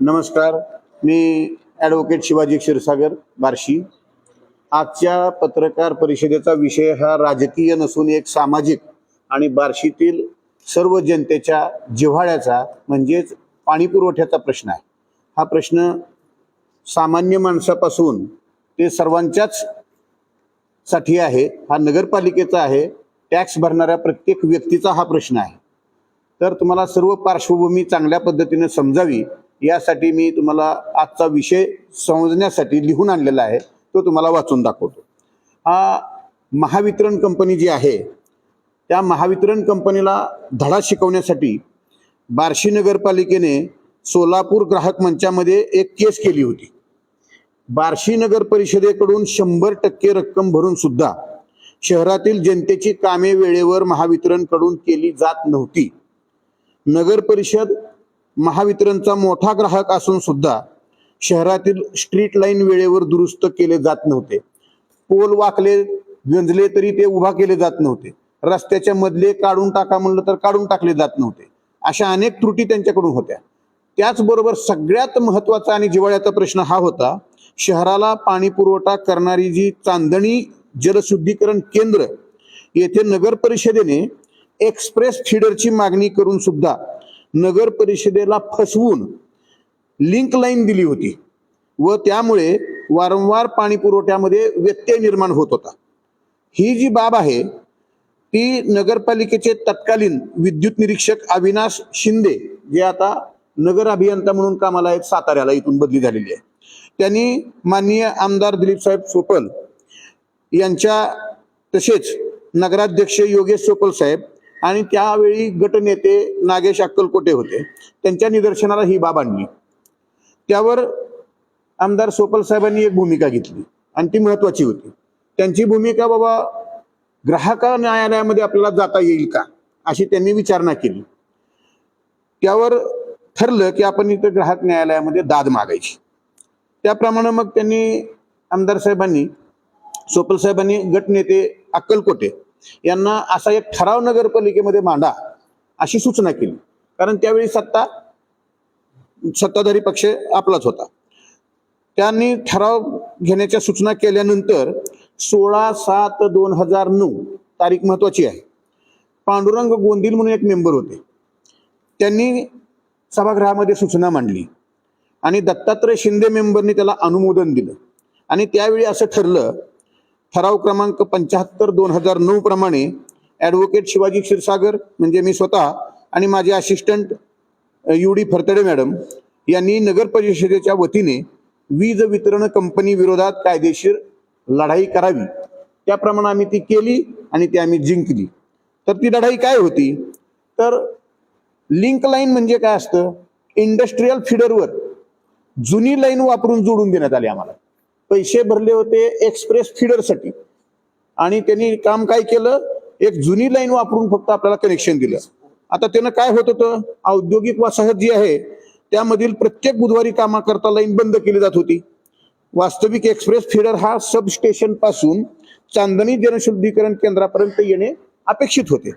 नमस्कार. मी ॲडव्होकेट शिवाजी क्षीरसागर बार्शी. आजच्या पत्रकार परिषदेचा विषय हा राजकीय नसून एक सामाजिक आणि बार्शीतील सर्व जनतेच्या जिव्हाळ्याचा म्हणजेच पाणी पुरवठ्याचा प्रश्न आहे. हा प्रश्न सामान्य माणसापासून ते सर्वांच्याच साठी आहे. हा नगरपालिकेचा आहे. टॅक्स भरणाऱ्या प्रत्येक व्यक्तीचा हा प्रश्न आहे. तर तुम्हाला सर्व पार्श्वभूमी चांगल्या पद्धतीने समजावी यासाठी मी तुम्हाला आजचा विषय समजण्यासाठी लिहून आणलेला आहे तो तुम्हाला वाचून दाखवतो. हा महावितरण कंपनी जी आहे त्या महावितरण कंपनीला धडा शिकवण्यासाठी बार्शी नगरपालिकेने सोलापूर ग्राहक मंचामध्ये एक केस केली होती. बार्शी नगर परिषदेकडून शंभर टक्के रक्कम भरून सुद्धा शहरातील जनतेची कामे वेळेवर महावितरणकडून केली जात नव्हती. नगर परिषद महावितरणचा मोठा ग्राहक असून सुद्धा शहरातील स्ट्रीट लाईन वेळेवर दुरुस्त केले जात नव्हते. पोल वाकले गंजले तरी ते उभा केले जात नव्हते. रस्त्याच्या मधले काढून टाका म्हणलं तर काढून टाकले जात नव्हते. अशा अनेक त्रुटी त्यांच्याकडून होत्या. त्याचबरोबर सगळ्यात महत्त्वाचा आणि जिव्हाळ्याचा प्रश्न हा होता शहराला पाणी पुरवठा करणारी जी चांदणी जलशुद्धीकरण केंद्र येथे नगर परिषदेने एक्सप्रेस फिडरची मागणी करून सुद्धा नगर परिषदेला फसवून लिंक लाईन दिली होती व त्यामुळे वारंवार पाणी पुरवठ्यामध्ये व्यत्यय निर्माण होत होता. ही जी बाब आहे ती नगरपालिकेचे तत्कालीन विद्युत निरीक्षक अविनाश शिंदे जे आता नगर अभियंता म्हणून कामाला आहेत साताऱ्याला इथून बदली झालेली आहे. त्यांनी माननीय आमदार दिलीप साहेब सोपल यांच्या तसेच नगराध्यक्ष योगेश सोपल साहेब आणि त्यावेळी गटनेते नागेश अक्कलकोटे होते. त्यांच्या निदर्शनाला ही बाब आणली. त्यावर आमदार सोपल साहेबांनी एक भूमिका घेतली आणि ती महत्वाची होती. त्यांची भूमिका बाबा ग्राहका न्यायालयामध्ये आपल्याला जाता येईल का? अशी त्यांनी विचारणा केली. त्यावर ठरलं की आपण इथं ग्राहक न्यायालयामध्ये दाद मागायची. त्याप्रमाणे मग त्यांनी आमदार साहेबांनी सोपल साहेबांनी गटनेते अक्कलकोटे यांना असा एक ठराव नगरपालिकेमध्ये मांडा अशी सूचना केली. कारण त्यावेळी सत्ता सत्ताधारी पक्ष आपलाच होता. त्यांनी ठराव घेण्याच्या सूचना केल्यानंतर सोळा सात दोन हजार नऊ तारीख महत्वाची आहे. पांडुरंग गोंदील म्हणून एक मेंबर होते. त्यांनी सभागृहामध्ये सूचना मांडली आणि दत्तात्रय शिंदे मेंबरनी त्याला अनुमोदन दिलं. आणि त्यावेळी असं ठरलं ठराव क्रमांक पंच्याहत्तर दोन हजार नऊ प्रमाणे ॲडव्होकेट शिवाजी क्षीरसागर म्हणजे मी स्वतः आणि माझे assistant U D Phartade madam यांनी नगर परिषदेच्या वतीने वीज वितरण कंपनी विरोधात कायदेशीर लढाई करावी. त्याप्रमाणे आम्ही ती केली आणि ती आम्ही जिंकली. तर ती लढाई काय होती? तर लिंक लाईन म्हणजे काय असतं? इंडस्ट्रीयल फिडरवर जुनी लाईन वापरून जोडून देण्यात आली आम्हाला. पैसे भरले होते एक्सप्रेस फिडरसाठी. आणि त्यांनी काम काय केलं? एक जुनी लाईन वापरून फक्त आपल्याला कनेक्शन दिलं. आता त्यानं काय होत होतं? औद्योगिक वसाहत जी आहे त्यामधील प्रत्येक बुधवारी कामाकरता लाईन बंद केली जात होती. वास्तविक एक्सप्रेस फिडर हा सब स्टेशनपासून चांदणी जनशुद्धीकरण केंद्रापर्यंत येणे अपेक्षित होते.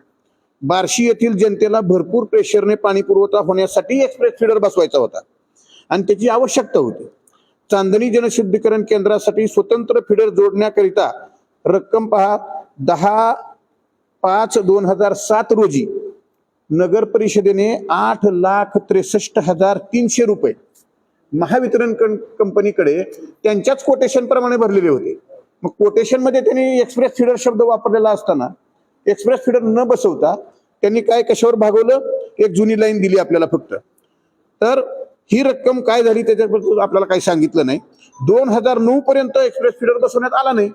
बार्शी येथील जनतेला भरपूर प्रेशरने पाणी पुरवठा होण्यासाठी एक्सप्रेस फिडर बसवायचा होता. आणि त्याची आवश्यकता होती. चांदणी जनशुद्धीकरण केंद्रासाठी स्वतंत्र फिडर जोडण्याकरिता रक्कम पहा दहा पाच दोन हजार सात रोजी नगर परिषदेने आठ लाख त्रेसष्ट हजार तीनशे रुपये महावितरण कं- कंपनीकडे त्यांच्याच कोटेशन प्रमाणे भरलेले होते. मग कोटेशनमध्ये त्यांनी एक्सप्रेस फिडर शब्द वापरलेला असताना एक्सप्रेस फिडर न बसवता त्यांनी काय कशावर भागवलं? एक जुनी लाईन दिली आपल्याला फक्त. तर ही रक्कम काय झाली त्याच्याबद्दल आपल्याला काही सांगितलं नाही. दोन हजार नऊ पर्यंत एक्सप्रेस फिडर बसवण्यात आला नाही.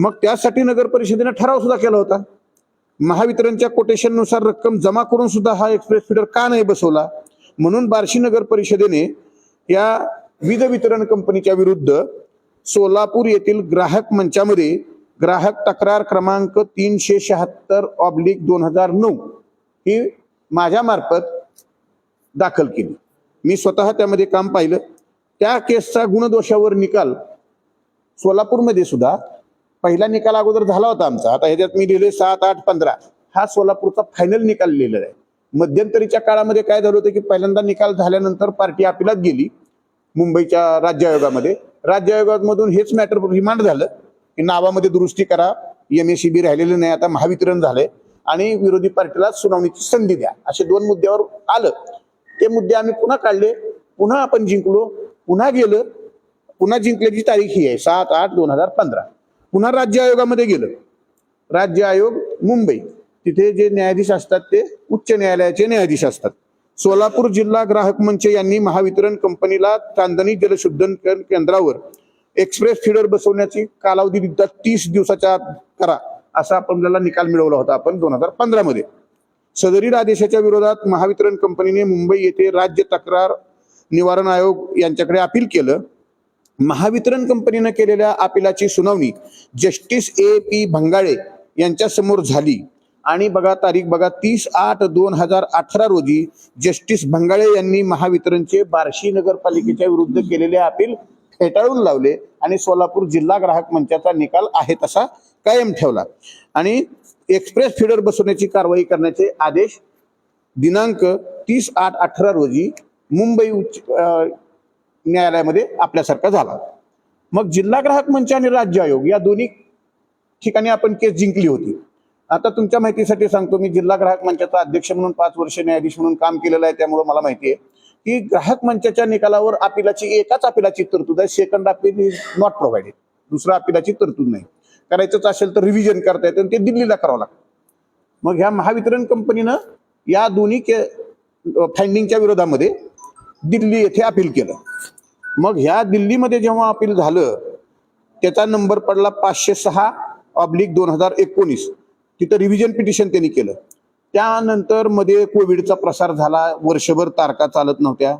मग त्यासाठी नगर परिषदेने ठराव सुद्धा केला होता. महावितरणच्या कोटेशननुसार रक्कम जमा करून सुद्धा हा एक्सप्रेस फिडर का नाही बसवला? म्हणून बार्शी नगर परिषदेने या वीज वितरण कंपनीच्या विरुद्ध सोलापूर येथील ग्राहक मंचामध्ये ग्राहक तक्रार क्रमांक तीनशे शहात्तर ऑब्लिक दोन हजार नऊ ही माझ्यामार्फत दाखल केली. मी स्वतः त्यामध्ये काम पाहिलं. त्या केसचा गुणदोषावर निकाल सोलापूरमध्ये सुद्धा पहिला निकाल अगोदर झाला होता आमचा. आता ह्याच्यात मी लिहिले सात आठ पंधरा. हा सोलापूरचा फायनल निकाल लिहिलेला आहे. मध्यंतरीच्या काळामध्ये काय झालं होतं की पहिल्यांदा निकाल झाल्यानंतर पार्टी अपिलात गेली मुंबईच्या राज्य आयोगामध्ये राज्य आयोगामधून हेच मॅटर रिमांड झालं की नावामध्ये दुरुस्ती करा. एम एस बी राहिलेलं नाही आता महावितरण झालंय. आणि विरोधी पार्टीला सुनावणीची संधी द्या. असे दोन मुद्द्यावर आलं. ते मुद्दे आम्ही पुन्हा काढले पुन्हा आपण जिंकलो पुन्हा गेलं पुन्हा जिंकल्याची तारीख ही आहे सात आठ दोन हजार पंधरा. पुन्हा राज्य आयोगामध्ये गेलं. राज्य आयोग मुंबई. तिथे जे न्यायाधीश असतात ते उच्च न्यायालयाचे न्यायाधीश असतात. सोलापूर जिल्हा ग्राहक मंच यांनी महावितरण कंपनीला चांदणी जलशुद्धीकरण केंद्रावर एक्सप्रेस फीडर बसवण्याची कालावधी तीस दिवसाच्या आत करा असा आपल्याला निकाल मिळवला होता आपण दोन हजार पंधरा मध्ये सदरील आदेशाच्या विरोधात महावितरण कंपनीने मुंबई येथे राज्य तक्रार निवारण आयोग यांच्याकडे अपील केलं. महावितरण कंपनीनं केलेल्या अपिलाची सुनावणी जस्टिस ए पी भंगाळे यांच्या समोर झाली. आणि बघा तारीख बघा तीस आठ दोन हजार अठरा रोजी जस्टिस भंगाळे यांनी महावितरणचे बार्शी नगरपालिकेच्या विरुद्ध केलेले अपील फेटाळून लावले आणि सोलापूर जिल्हा ग्राहक मंचाचा निकाल आहे तसा कायम ठेवला. आणि एक्सप्रेस फीडर बसवण्याची कारवाई करण्याचे आदेश दिनांक तीस आठ अठरा रोजी मुंबई उच्च न्यायालयामध्ये आपल्यासारखा झाला. मग जिल्हा ग्राहक मंच आणि राज्य आयोग या दोन्ही ठिकाणी आपण केस जिंकली होती. आता तुमच्या माहितीसाठी सांगतो मी जिल्हा ग्राहक मंचाचा अध्यक्ष म्हणून पाच वर्ष न्यायाधीश म्हणून काम केलेलं आहे त्यामुळे मला माहिती आहे की ग्राहक मंचाच्या निकालावर अपिलाची एकाच अपिलाची तरतूद आहे second appeal is not provided दुसऱ्या अपिलाची तरतूद नाही. करायचंच असेल तर रिव्हिजन करता येतं आणि ते दिल्लीला करावं लागतं. मग ह्या महावितरण कंपनीनं या दोन्ही के फाइंडिंगच्या विरोधामध्ये दिल्ली येथे अपील केलं. मग ह्या दिल्लीमध्ये जेव्हा अपील झालं त्याचा नंबर पडला पाचशे सहा ऑब्लिक दोन हजार एकोणीस. तिथं रिव्हिजन पिटिशन त्यांनी केलं. त्यानंतरमध्ये कोविडचा प्रसार झाला वर्षभर तारखा चालत नव्हत्या.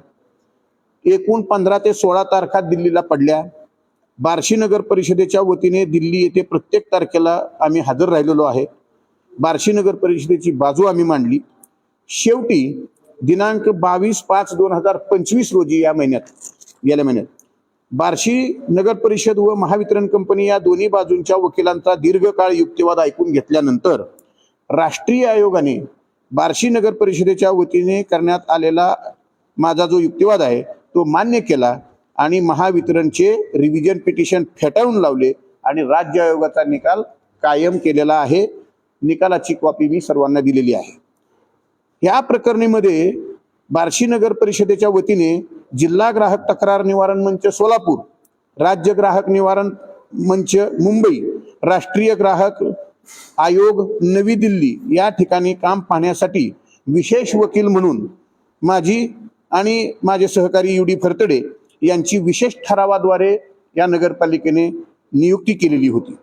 एकूण पंधरा ते सोळा तारखा दिल्लीला पडल्या. बार्शी नगर परिषदेच्या वतीने दिल्ली येथे प्रत्येक तारखेला आम्ही हजर राहिलेलो आहे. बार्शी नगर परिषदेची बाजू आम्ही मांडली. शेवटी दिनांक बावीस पाच दोन हजार पंचवीस रोजी या महिन्यात गेल्या महिन्यात बार्शी नगर परिषद व महावितरण कंपनी या दोन्ही बाजूंच्या वकिलांचा दीर्घकाळ युक्तिवाद ऐकून घेतल्यानंतर राष्ट्रीय आयोगाने बार्शी नगर परिषदेच्या वतीने करण्यात आलेला माझा जो युक्तिवाद आहे तो मान्य केला. आणि महावितरणचे रिव्हिजन पिटिशन फेटाळून लावले आणि राज्य आयोगाचा निकाल कायम केलेला आहे. निकालाची कॉपी मी सर्वांना दिलेली आहे. या प्रकरणीमध्ये बार्शी नगर परिषदेच्या वतीने जिल्हा ग्राहक तक्रार निवारण मंच सोलापूर राज्य ग्राहक निवारण मंच मुंबई राष्ट्रीय ग्राहक आयोग नवी दिल्ली या ठिकाणी काम पाहण्यासाठी विशेष वकील म्हणून माझी आणि माझे सहकारी युडी फरतडे यांची विशेष ठरावाद्वारे या नगरपालिकेने नियुक्ती केलेली होती.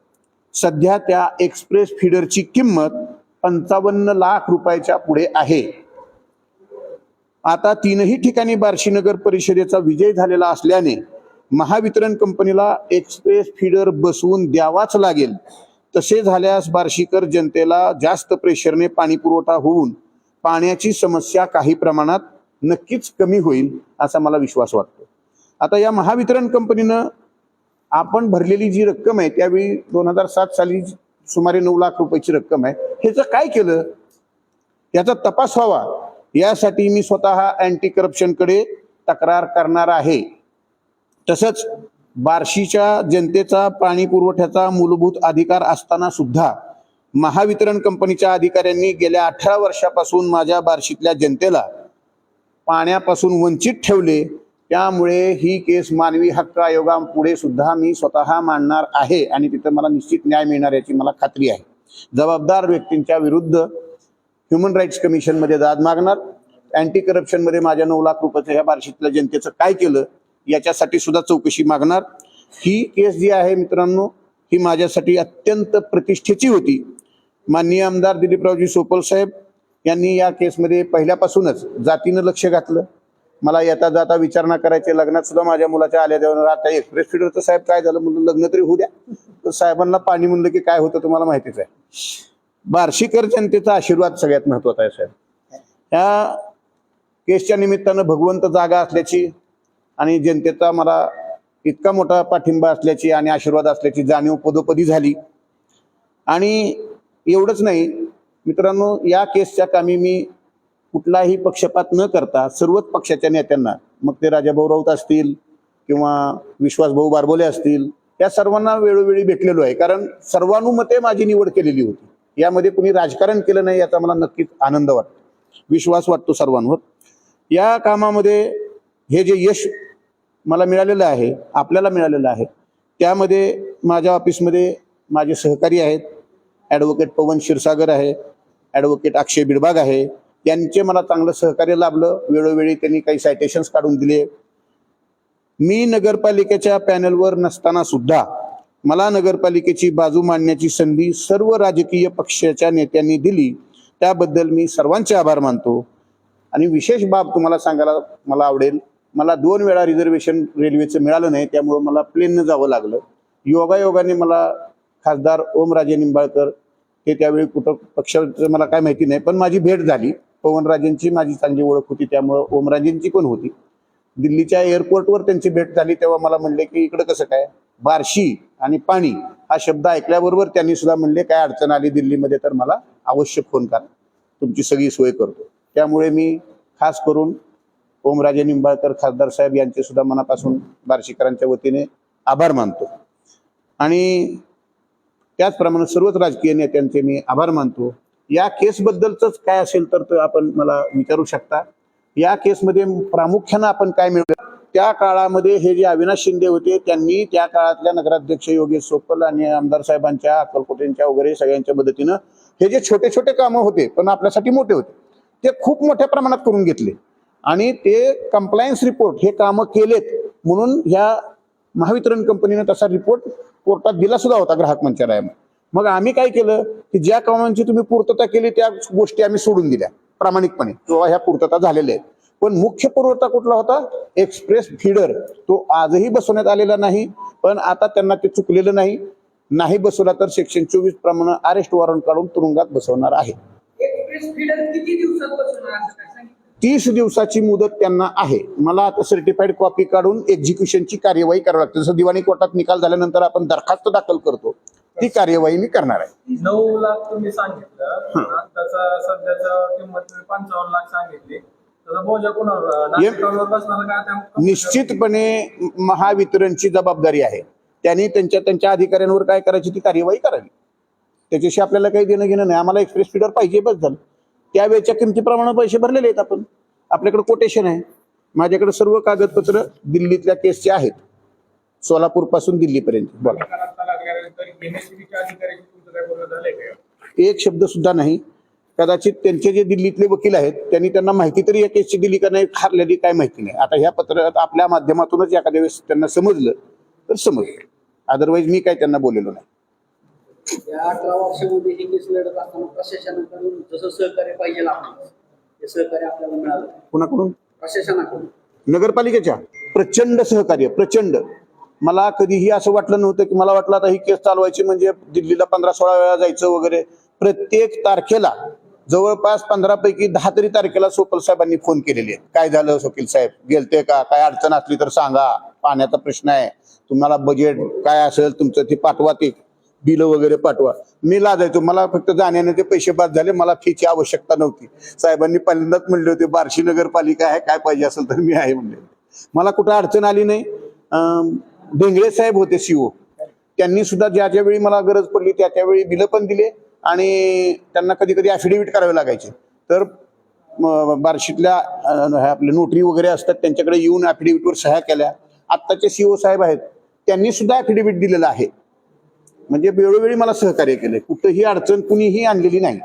सध्या त्या एक्सप्रेस फीडरची किंमत पंचावन्न लाख रुपयाच्या पुढे आहे. आता तीनही ठिकाणी बार्शी नगर परिषदेचा विजय झालेला असल्याने महावितरण कंपनीला एक्सप्रेस फीडर बसवून द्यावाच लागेल. तसे झाल्यास बार्शीकर जनतेला जास्त प्रेशरने पाणी पुरवठा होऊन पाण्याची समस्या काही प्रमाणात नक्कीच कमी होईल असा मला विश्वास वाटतो. आता या महावितरण कंपनीनं आपण भरलेली जी रक्कम आहे त्यावेळी दोन हजार सात साली सुमारे नऊ लाख रुपयाची रक्कम आहे. ह्याचं काय केलं याचा तपास व्हावा. यासाठी मी स्वतः अँटी करप्शनकडे तक्रार करणार आहे. तसंच बार्शीच्या जनतेचा पाणी पुरवठ्याचा मूलभूत अधिकार असताना सुद्धा महावितरण कंपनीच्या अधिकाऱ्यांनी गेल्या अठरा वर्षापासून माझ्या बार्शीतल्या जनतेला पाण्यापासून वंचित ठेवले. त्यामुळे ही केस मानवी हक्क आयोगापुढे सुद्धा मी स्वतः मांडणार आहे आणि तिथं मला निश्चित न्याय मिळणार याची मला खात्री आहे. जबाबदार व्यक्तींच्या विरुद्ध ह्युमन राईट्स कमिशनमध्ये दाद मागणार. अँटी करप्शनमध्ये माझ्या नऊ लाख रुपयाचं ह्या बार्शीतल्या जनतेचं काय केलं याच्यासाठी सुद्धा चौकशी मागणार. ही केस जी आहे मित्रांनो ही माझ्यासाठी अत्यंत प्रतिष्ठेची होती. माननीय आमदार दिलीपरावजी सोपल साहेब यांनी या केसमध्ये पहिल्यापासूनच जातीनं लक्ष घातलं. मला येता जाता विचारणा करायचे लग्नात सुद्धा माझ्या मुलाच्या आल्या देऊन आता एक्सप्रेस फिडरचं साहेब काय झालं म्हणून लग्न तरी होऊ द्या. तर साहेबांना पाणी म्हणलं की काय होतं तुम्हाला माहितीच आहे. बार्शीकर जनतेचा आशीर्वाद सगळ्यात महत्त्वाचा आहे साहेब. ह्या केसच्या निमित्तानं भगवंत जागा असल्याची आणि जनतेचा मला इतका मोठा पाठिंबा असल्याची आणि आशीर्वाद असल्याची जाणीव पदोपदी झाली. आणि एवढंच नाही मित्रांनो या केसच्या कामी मी कुठलाही पक्षपात न करता सर्वच पक्षाच्या नेत्यांना मग ते राजाभाऊ राऊत असतील किंवा विश्वासभाऊ बारबोले असतील या सर्वांना वेळोवेळी भेटलेलो आहे. कारण सर्वानुमते माझी निवड केलेली होती. यामध्ये कुणी राजकारण केलं नाही याचा मला नक्कीच आनंद वाटतो. विश्वास वाटतो सर्वांवर. या कामामध्ये हे जे यश मला मिळालेलं आहे आपल्याला मिळालेलं आहे त्यामध्ये माझ्या ऑफिसमध्ये माझे सहकारी आहेत. ॲडव्होकेट पवन क्षीरसागर आहे. ॲडव्होकेट अक्षय बिडबाग आहे. यांचे मला चांगलं सहकार्य लाभलं. वेळोवेळी त्यांनी काही सायटेशन्स काढून दिले. मी नगरपालिकेच्या पॅनलवर नसताना सुद्धा मला नगरपालिकेची बाजू मांडण्याची संधी सर्व राजकीय पक्षाच्या नेत्यांनी दिली. त्याबद्दल मी सर्वांचे आभार मानतो. आणि विशेष बाब तुम्हाला सांगायला मला आवडेल मला दोन वेळा रिझर्वेशन रेल्वेचं मिळालं नाही त्यामुळं मला प्लेननं जावं लागलं. योगायोगाने मला खासदार ओमराजे निंबाळकर हे त्यावेळी कुठं पक्षाचं मला काय माहिती नाही पण माझी भेट झाली. पवनराजेंची माझी चांगली ओळख होती त्यामुळं ओमराजेंची पण होती. दिल्लीच्या एअरपोर्टवर त्यांची भेट झाली तेव्हा मला म्हणले की इकडं कसं काय? बार्शी आणि पाणी हा शब्द ऐकल्याबरोबर त्यांनी सुद्धा म्हणले काय अडचण आली दिल्लीमध्ये तर मला अवश्य फोन करा. तुमची सगळी सोय करतो. त्यामुळे मी खास करून ओमराजे निंबाळकर खासदार साहेब यांचे सुद्धा मनापासून बार्शीकरांच्या वतीने आभार मानतो. आणि त्याचप्रमाणे सर्वच राजकीय नेत्यांचे मी आभार मानतो. या केसबद्दलच काय असेल तर आपण मला विचारू शकता. या केसमध्ये प्रामुख्यानं आपण काय मिळवलं? त्या काळामध्ये हे जे अविनाश शिंदे होते त्यांनी त्या काळातल्या नगराध्यक्ष योगेश सोपल आणि आमदार साहेबांच्या अक्कलकोटेंच्या वगैरे सगळ्यांच्या मदतीनं हे जे छोटे छोटे कामं होते पण आपल्यासाठी मोठे होते ते खूप मोठ्या प्रमाणात करून घेतले. आणि ते कंप्लायन्स रिपोर्ट हे कामं केलेत म्हणून ह्या महावितरण कंपनीने तसा रिपोर्ट कोर्टात दिला सुद्धा होता ग्राहक मंचालयामध्ये मग आम्ही काय केलं की ज्या कामांची तुम्ही पूर्तता केली त्या गोष्टी आम्ही सोडून दिल्या प्रामाणिकपणे. किंवा ह्या पूर्तता झालेल्या आहेत. पण मुख्य पुरवठा कुठला होता? एक्सप्रेस फीडर तो आजही बसवण्यात आलेला नाही पण आता त्यांना ते चुकलेलं नाही. नाही बसवला तर सेक्शन चोवीस प्रमाणे अरेस्ट वॉरंट काढून तुरुंगात बसवणार आहे. तीस दिवसाची मुदत त्यांना आहे. मला आता सर्टिफाईड कॉपी काढून एक्झिक्युशनची कार्यवाही करावी लागते. जसं दिवाणी कोर्टात निकाल झाल्यानंतर आपण दरखास्त दाखल करतो. ती कार्यवाही मी करणार आहे. नऊ लाख तुम्ही सांगितलं. त्याचा सध्याचा किंमत तुम्ही पंचावन्न लाख सांगितली. निश्चितपणे महावितरणची जबाबदारी आहे. त्यांनी त्यांच्या त्यांच्या अधिकाऱ्यांवर काय करायची ती कार्यवाही करावी. त्याच्याशी आपल्याला काही देणं घेणं नाही. आम्हाला एक्सप्रेस फीडर पाहिजे बस झालं. त्यावेळेच्या किमतीप्रमाणे पैसे भरलेले आहेत आपण. आपल्याकडे कोटेशन आहे. माझ्याकडे सर्व कागदपत्र दिल्लीतल्या केसचे आहेत. सोलापूरपासून दिल्लीपर्यंत. बोला. एक शब्द सुद्धा नाही. कदाचित त्यांचे जे दिल्लीतले वकील आहेत त्यांनी त्यांना माहिती तरी या केसची दिली का नाही हारलेली काय माहिती नाही. आता ह्या पत्रात आपल्या माध्यमातूनच एखाद्या वेळेस त्यांना समजलं तर समजलं. अदरवाईज मी काय त्यांना बोललेलो नाही. या अठरा वर्षामध्ये ही केस लढत असताना प्रशासनाकडून जसं सहकार्य पाहिजे आपल्याला ते सहकार्य आपल्याला मिळालं. कुणाकडून? प्रशासनाकडून. नगरपालिकेच्या. प्रचंड सहकार्य प्रचंड. मला कधीही असं वाटलं नव्हतं की मला वाटलं आता ही केस चालवायची म्हणजे दिल्लीला पंधरा सोळा वेळा जायचं वगैरे. प्रत्येक तारखेला जवळपास पंधरा पैकी दहा तरी तारखेला सोपल साहेबांनी फोन केलेले आहेत. काय झालं वकील साहेब? गेलते का? काय अडचण असली तर सांगा. पाण्याचा प्रश्न आहे. तुम्हाला बजेट काय असेल तुमचं ते पाठवा ते. बिल वगैरे पाठवा. मी लाजायचो. मला फक्त जाण्याने ते पैसे बाद झाले. मला फीची आवश्यकता नव्हती. साहेबांनी पहिल्यांदाच म्हणले होते बार्शी नगरपालिका आहे. काय पाहिजे असेल तर मी आहे म्हणले. मला कुठं अडचण आली नाही. अं, ढेंगळे साहेब होते सीओ त्यांनी सुद्धा ज्या ज्या वेळी मला गरज पडली त्या त्यावेळी बिलं पण दिले आणि त्यांना कधी कधी ऍफिडेव्हिट करावे लागायचे. तर बार्शीतल्या आपले नोटरी वगैरे असतात त्यांच्याकडे येऊन ॲफिडेव्हिटवर सह्या केल्या. आत्ताचे सीओ साहेब आहेत त्यांनी सुद्धा ॲफिडेव्हिट दिलेलं आहे. म्हणजे वेळोवेळी मला सहकार्य केले. कुठंही अडचण कुणीही आणलेली नाही.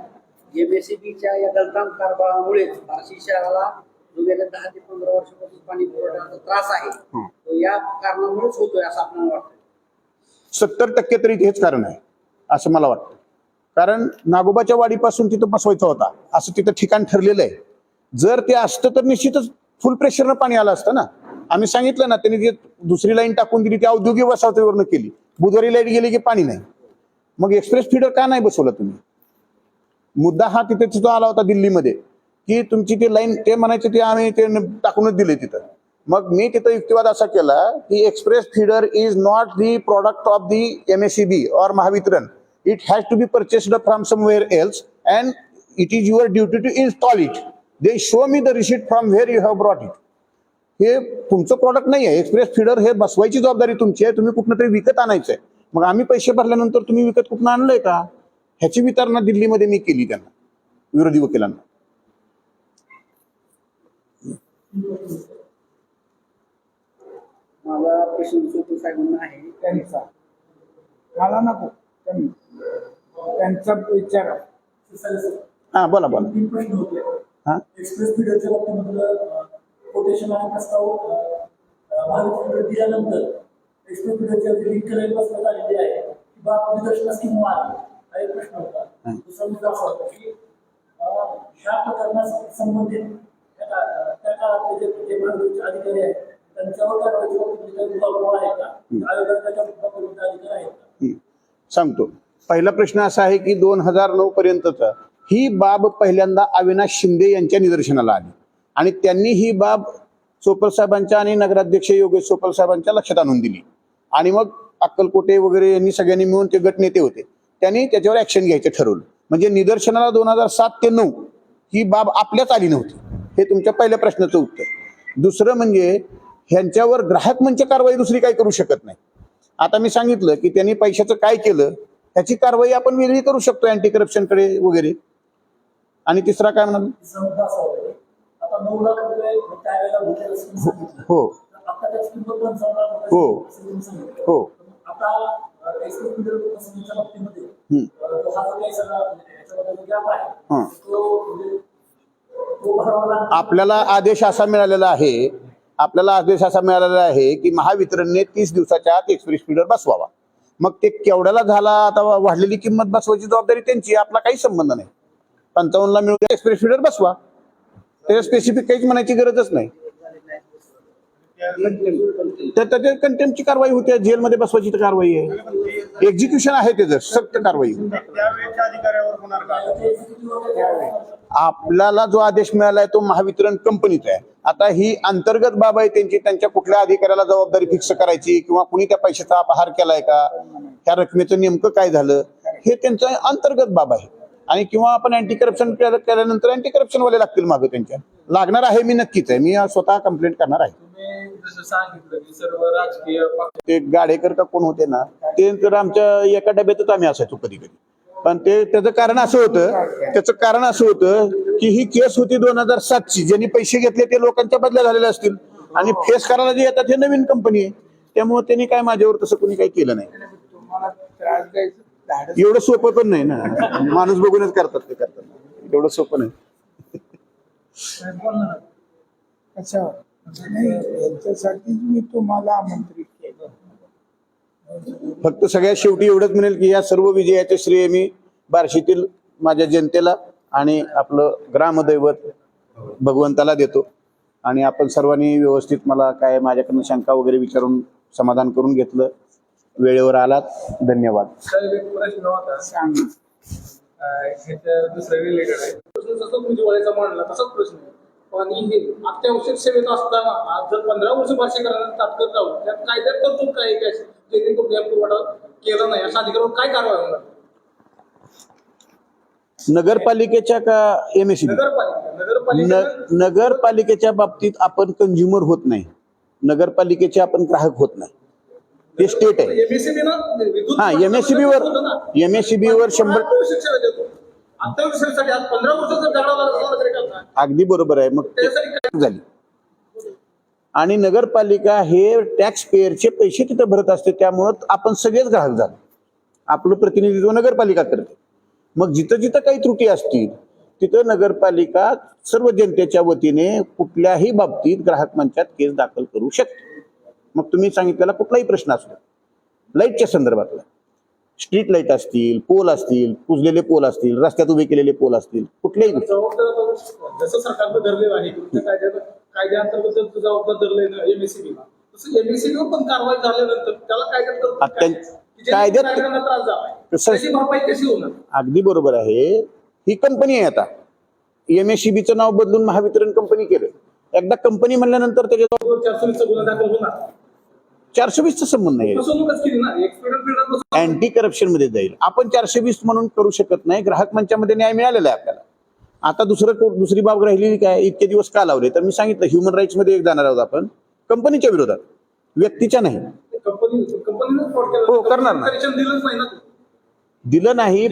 एमएससीबीच्या या गलतान कारभारामुळे बार्शी शहराला जो गेल्या दहा ते पंधरा वर्षापासून पाणी पुरवठ्याचा त्रास आहे. हं. तो या कारणामुळेच होतोय असं आपल्याला वाटतं सत्तर टक्के तरी हेच कारण आहे असं मला वाटतं कारण नागोबाच्या वाडीपासून तिथं बसवायचा होता असं तिथं ठिकाण ठरलेलं आहे. जर ते असतं तर निश्चितच फुल प्रेशरनं पाणी आलं असतं ना. आम्ही सांगितलं ना त्यांनी जे दुसरी लाईन टाकून दिली ती औद्योगिक वसाहतीवरनं केली. बुधवारी लाइट गेली की पाणी नाही. मग एक्सप्रेस फीडर का नाही बसवलं तुम्ही? मुद्दा हा तिथे तिथं आला होता दिल्लीमध्ये. की तुमची ती लाईन ते म्हणायचे ते आम्ही ते टाकूनच दिले तिथं. मग मी तिथं युक्तिवाद असा केला की express feeder is not the product of the M S C B or Mahavitaran it has to be purchased from somewhere else and it is your duty to install it they show me the receipt from where you have brought it हे तुमचं product नाही आहे express feeder हे बसवायची जबाबदारी तुमची आहे. तुम्ही कुठनं तरी विकत आणायचं आहे मग आम्ही पैसे भरल्यानंतर तुम्ही विकत कुठनं आणलंय का? ह्याची वितरणा दिल्लीमध्ये मी केली त्यांना विरोधी वकिलांना. माझा प्रश्न सोपे साहेबांना आहे त्यांचा. मला नको. त्यांचा विचार. हा बोला बोला. तीन प्रश्न होते. हा? एक्सप्रेस फीडरच्या बाबतीमधलं कोटेशन आणि प्रस्ताव महावितरण दिल्यानंतर एक्सप्रेस फीडरच्या लिंक करायला बसण्यात आलेली आहे की बा निदर्शनास की माल हा एक प्रश्न होता. दुसरा मुद्दा असा होता की ह्या प्रकरणास संबंधित त्या काळातले जे महावितरणचे अधिकारी आहेत सांगतो. पहिला प्रश्न असा आहे की दोन हजार नऊ पर्यंतचा ही बाब पहिल्यांदा अविनाश शिंदे यांच्या निदर्शनाला आली. आणि त्यांनी ही बाब चोपल साहेबांच्या आणि नगराध्यक्ष योगेश चोपल साहेबांच्या लक्षात आणून दिली. आणि मग अक्कलकोटे वगैरे यांनी सगळ्यांनी मिळून ते गटनेते होते. त्यांनी त्याच्यावर ऍक्शन घ्यायचं ठरवलं. म्हणजे निदर्शनाला दोन हजार सात ते नऊ ही बाब आपल्याच आली नव्हती. हे तुमच्या पहिल्या प्रश्नाचं उत्तर. दुसरं म्हणजे ह्यांच्यावर ग्राहक मंच कारवाई दुसरी काही करू शकत नाही. आता मी सांगितलं की त्यांनी पैशाचं काय केलं ह्याची कारवाई आपण वेगळी करू शकतो अँटी करप्शनकडे वगैरे. आणि तिसरा काय म्हणाल? हो त्याची हो. हो. हा. म्हणजे लागतो आपल्याला आदेश असा मिळालेला आहे आपल्याला आदेश असा मिळालेला आहे की महावितरणने तीस दिवसाच्या आत एक्सप्रेस फीडर बसवावा. मग ते केवढ्याला झाला? आता वाढलेली किंमत बसवायची जबाबदारी त्यांची आपला काही संबंध नाही. पंचावन्नला मिळून एक्सप्रेस फीडर बसवा. त्याच्या स्पेसिफिक काहीच म्हणायची गरजच नाही. तर त्याच्या कंटेम्पची कारवाई होते. जेलमध्ये बसवायची तर कारवाई आहे. एक्झिक्युशन आहे त्याचं सक्त कारवाई. आपल्याला जो आदेश मिळालाय तो महावितरण कंपनीचा आहे. आता ही अंतर्गत बाब आहे त्यांची. त्यांच्या कुठल्या अधिकाऱ्याला जबाबदारी फिक्स करायची किंवा कुणी त्या पैशाचा अपहार केलाय का? त्या रकमेचं नेमकं काय झालं? हे त्यांचं अंतर्गत बाब आहे. आणि किंवा आपण अँटी करप्शन केल्यानंतर अँटी करप्शन वाले लागतील मागं त्यांच्या. लागणार आहे मी नक्कीच आहे. मी स्वतः कंप्लेंट करणार आहे. ते गाडेकर का कोण होते ना ते तर आमच्या एका डब्यातच आम्ही असायचो कधी कधी पण ते त्याचं कारण असं होतं त्याचं कारण असं होतं की ही केस होती दोन हजार सातची. ज्यांनी पैसे घेतले ते लोकांच्या बदल्या झालेले असतील. आणि फेस करायला जे येतात हे नवीन कंपनी आहे. त्यामुळे त्यांनी काय माझ्यावर तसं कोणी काही केलं नाही. एवढं सोपं पण नाही ना. माणूस बघूनच करतात ते करतात. एवढं सोपं नाही. कशावर? नाही यांच्यासाठीच मी तुम्हाला आमंत्रित केलं. फक्त सगळ्यात शेवटी एवढंच म्हणेल की या सर्व विजयाचे श्रेय मी बार्शीतील माझ्या जनतेला आणि आपलं ग्रामदैवत भगवंताला देतो. आणि आपण सर्वांनी व्यवस्थित मला काय माझ्याकडनं शंका वगैरे विचारून समाधान करून घेतलं. वेळेवर आलात. धन्यवाद. साहेब एक प्रश्न होता. सांग. अं, ह्याच्या दुसऱ्या रिलेटेड आहे प्रश्न जसा तुम्ही दिवाळीचा मांडला. तसाच प्रश्न आहे. पण हे अत्यावश्यक सेवेत असताना आज जर पंधरा वर्ष भाषा करायला तात्काळ राहू त्यात कायद्यात तरतूद काय काय जेणे तो पुरवठा केला नाही अशा अधिकारावर काय कारवाई होणार? नगरपालिकेच्या का एम एस नगरपालिका. नगरपालिका नगरपालिकेच्या बाबतीत आपण कंझ्युमर होत नाही. नगरपालिकेचे आपण ग्राहक होत नाही. ते स्टेट आहे. विद्युत हा एमएससीबी वर एमएससीबी वर शंभर अगदी बरोबर आहे. मग झाली. आणि नगरपालिका हे टॅक्स पेअरचे पैसे तिथं भरत असते त्यामुळं आपण सगळेच ग्राहक झालो. आपलं प्रतिनिधित्व नगरपालिका करते. मग जिथं जिथं काही त्रुटी असतील तिथं नगरपालिका सर्व जनतेच्या वतीने कुठल्याही बाबतीत ग्राहक मंचात केस दाखल करू शकते. मग तुम्ही सांगितलेला कुठलाही प्रश्न असतो लाईटच्या संदर्भातला. स्ट्रीट लाइट असतील पोल असतील पुजलेले पोल असतील रस्त्यात उभे केलेले पोल असतील कुठल्याही गोष्टी. जबाबदार जसं सरकारनं धरलेलं आहे तुमच्या कायद्यात कायद्याअंतर्गत जबाबदार पण कारवाई झाल्यानंतर त्याला अगदी बरोबर आहे. ही कंपनी आहे आता. एम एस चं नाव बदलून महावितरण कंपनी केलं एकदा कंपनी म्हणल्यानंतर त्याच्यात चारशे वीसचा संबंध नाही अँटी करप्शनमध्ये जाईल. आपण चारशे वीस म्हणून करू शकत नाही. ग्राहक मंचामध्ये न्याय मिळालेला आहे आपल्याला. आता दुसरं को- दुसरी बाब राहिलेली काय? इतके दिवस का लावले? तर मी सांगितलं ह्युमन राईट्समध्ये एक जाणार आहोत आपण. कंपनीच्या विरोधात. व्यक्तीच्या नाही. हो, करणार ना. दिलं नाही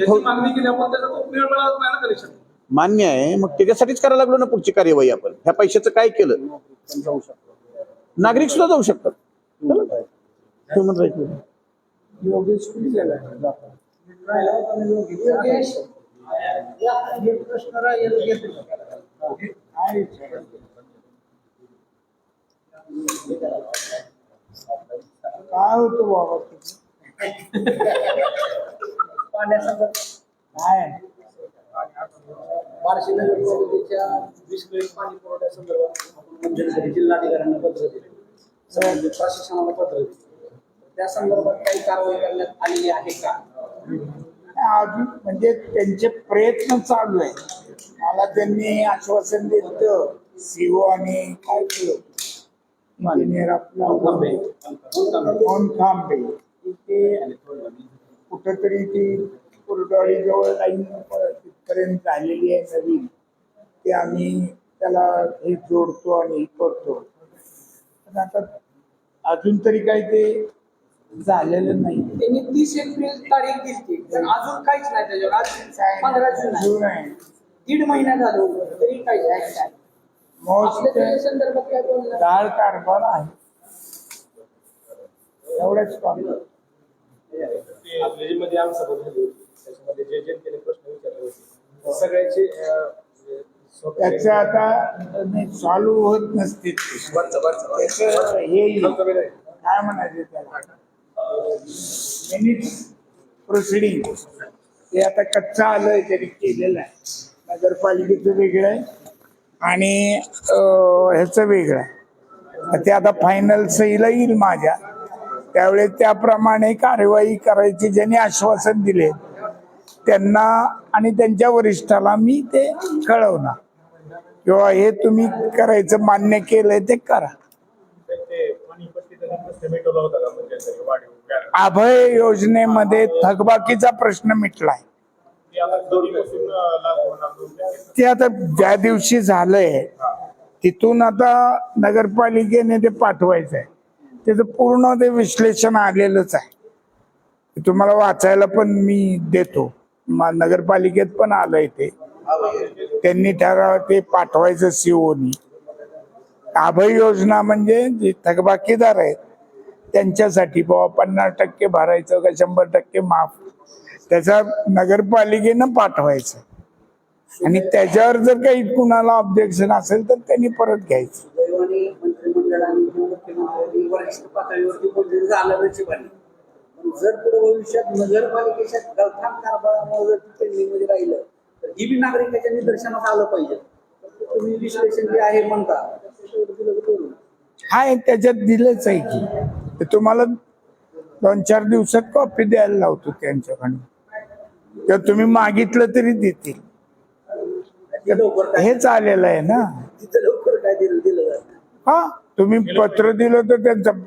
मान्य आहे. मग त्याच्यासाठीच करायला लागलो ना पुढची कार्यवाही आपण. ह्या पैशाचं काय केलं? नागरिक सुद्धा जाऊ शकतात. ह्युमन राईट योगेश कुठे गेला योगेश, या- एक प्रश्न राहिलेला घेतो. आहे. काय होतं बाबा तुझं पाण्यासंदर्भात काय बार्शी नगर परिषदेच्या विस्कळीत पाणी पुरवठ्यासंदर्भात आपण मध्यंतरी जिल्हाधिकाऱ्यांना पत्र दिले संबंधित प्रशासनाला पत्र त्या संदर्भात काही कारवाई करण्यात आलेली आहे का? अजून म्हणजे त्यांचे प्रयत्न चालू आहे मला त्यांनी आश्वासन दिलं सीओ आणि काय केलं? इंजिनियर आपला थांबे ते कुठंतरी ती कुरडवाडी जवळ लाईन तिथपर्यंत झालेली आहे नवीन. ते आम्ही त्याला हे जोडतो आणि हे करतो. पण आता अजून तरी काही ते झालेलं नाही. त्यांनी तीस एप्रिल तारीख दिली पण अजून काहीच नाही त्याच्यावर. आज पंधरा जून आहे. जून आहे. दीड महिना झालो तरी काहीच नाही मोस्ट आपल्या त्या संदर्भात काय बोलणार? डाळ कारभार आहे. एवढंच काम. आपल्या मध्ये आमसभा झाली होती त्याच्यामध्ये जे जनतेने प्रश्न विचारले होते सगळ्याचे अं, त्याचं आता चालू होत नसते. हे काय म्हणायचे त्याला? मिनिट प्रोसिडिंग ते आता कच्चा आलंय त्यांनी केलेलं आहे. नगरपालिकेचं वेगळं आहे आणि ह्याचं वेगळं आहे. ते आता फायनल सहीला येईल माझ्या. त्यावेळेस त्याप्रमाणे कार्यवाही करायची ज्यांनी आश्वासन दिले त्यांना आणि त्यांच्या वरिष्ठाला मी ते कळवणार. किंवा हे तुम्ही करायचं मान्य केलंय ते करा. अभय योजनेमध्ये थकबाकीचा प्रश्न मिटलाय. ते आता ज्या दिवशी झालंय तिथून आता नगरपालिकेने ते पाठवायचं आहे त्याचं पूर्ण ते विश्लेषण आलेलंच आहे. तुम्हाला वाचायला पण मी देतो. नगरपालिकेत पण आलंय ते. त्यांनी ठराव ते पाठवायचं सीओनी अभय योजना म्हणजे जे थकबाकीदार आहेत त्यांच्यासाठी बाबा पन्नास टक्के भरायचं का शंभर टक्के माफ. त्याचा नगरपालिकेनं पाठवायचं. आणि त्याच्यावर जर काही कुणाला ऑब्जेक्शन असेल तर त्यांनी परत घ्यायचं. जर पुढे भविष्यात नगरपालिकेच्या गलथान कारभारामुळे जर पेंडिंगमध्ये राहिलं ही बी नागरिकाच्या निदर्शनास आलं पाहिजे. तुम्ही विश्लेषण जे आहे म्हणता. हाय त्याच्यात दिलंच आहे की. ते तुम्हाला दोन चार दिवसात कॉपी द्यायला लावतो त्यांच्याकडून. किंवा तुम्ही मागितलं तरी देतील. हेच आलेलं आहे ना. हा तुम्ही पत्र दिलं तर त्यांचं